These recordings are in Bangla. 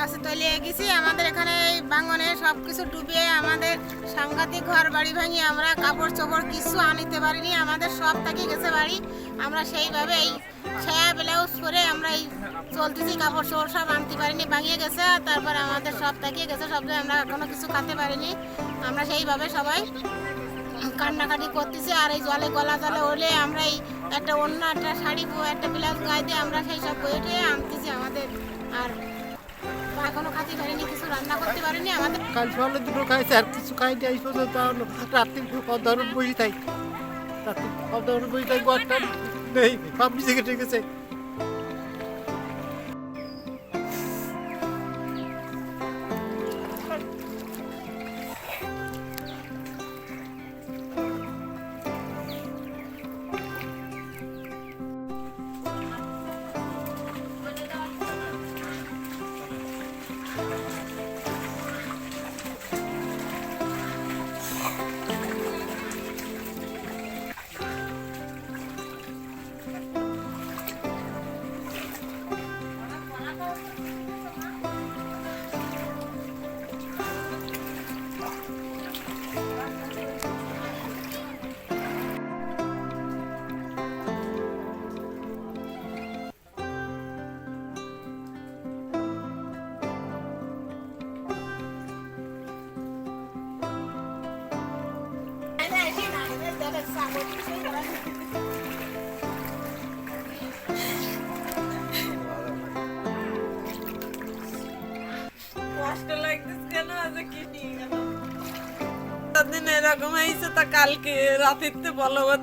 মাছে তলিয়ে গেছি। আমাদের এখানে এই বাঙনে সব কিছু ডুবিয়ে আমাদের সাংঘাতিক ঘর বাড়ি ভাঙিয়ে আমরা কাপড় চোপড় কিছু আনিতে পারিনি। আমাদের সব থাকি গেছে বাড়ি। আমরা সেইভাবে এই ছায়া ব্লাউজ পরে আমরা এই চলতেছি কাপড় চোপড় সব আনতে পারিনি, ভাঙিয়ে গেছে। তারপর আমাদের সব থাকিয়ে গেছে সব আমরা কোনো কিছু খাতে পারিনি। আমরা সেইভাবে সবাই কান্নাকাটি করতেছি আর এই জলে গলা জলে হলে আমরা এই একটা অন্য একটা শাড়ি একটা ব্লাউজ গায়ে দিয়ে আমরা সেই সব বয়ে টয়ে আনতেছি আমাদের। আর এখনও পারিনি কিছু রান্না করতে পারিনি, আমাদের দুটো আর কিছু রাত্রি অর্ধহরণ বসে থাই রাত্রি নেই কেটে গেছে।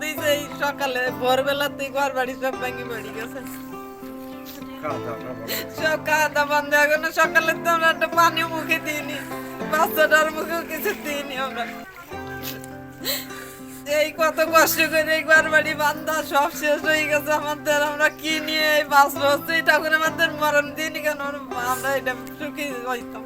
দিন এই সকালে ভোরবেলাতে ঘর বাড়ি গেছে। বন্ধ তো আমরা একটা পানি মুখে দিইনি মুখেও কিছু আমরা। এই কত কষ্ট করে ঘর বাড়ি বান্ধা, সব শেষ হয়ে গেছে আমাদের, আমরা কি নিয়ে বাঁচবো? এই ঠাকুর আমাদের মরণ দিনই কেন? আমরা এটা সুখী হইতাম।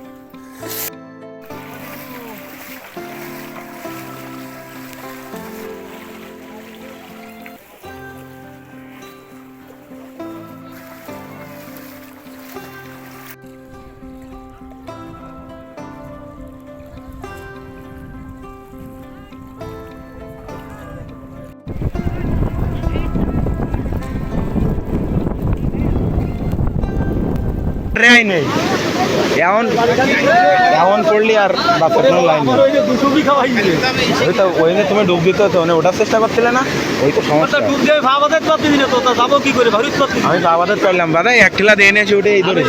রেহাই নেই। এমন এমন করলি আর বাপের কোনো লাইন নেই। ওই তো ওই নিয়ে তুমি ডুব দিতে হতো মানে ওঠার চেষ্টা করছিলে না? ওই তো সমস্যা। আমি তো আবাদত করলাম দাদা এক ঠেলা দিয়ে নিয়েছি উঠে এই ধরে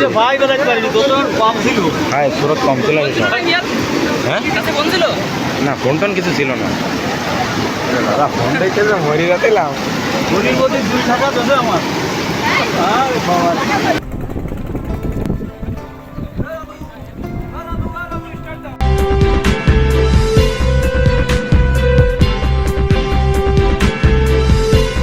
হ্যাঁ সুরত কম ছিল এই সব। হ্যাঁ? না ফোন টোন কিছু ছিল না। দাদা ফোন দেখতে মরি রাতে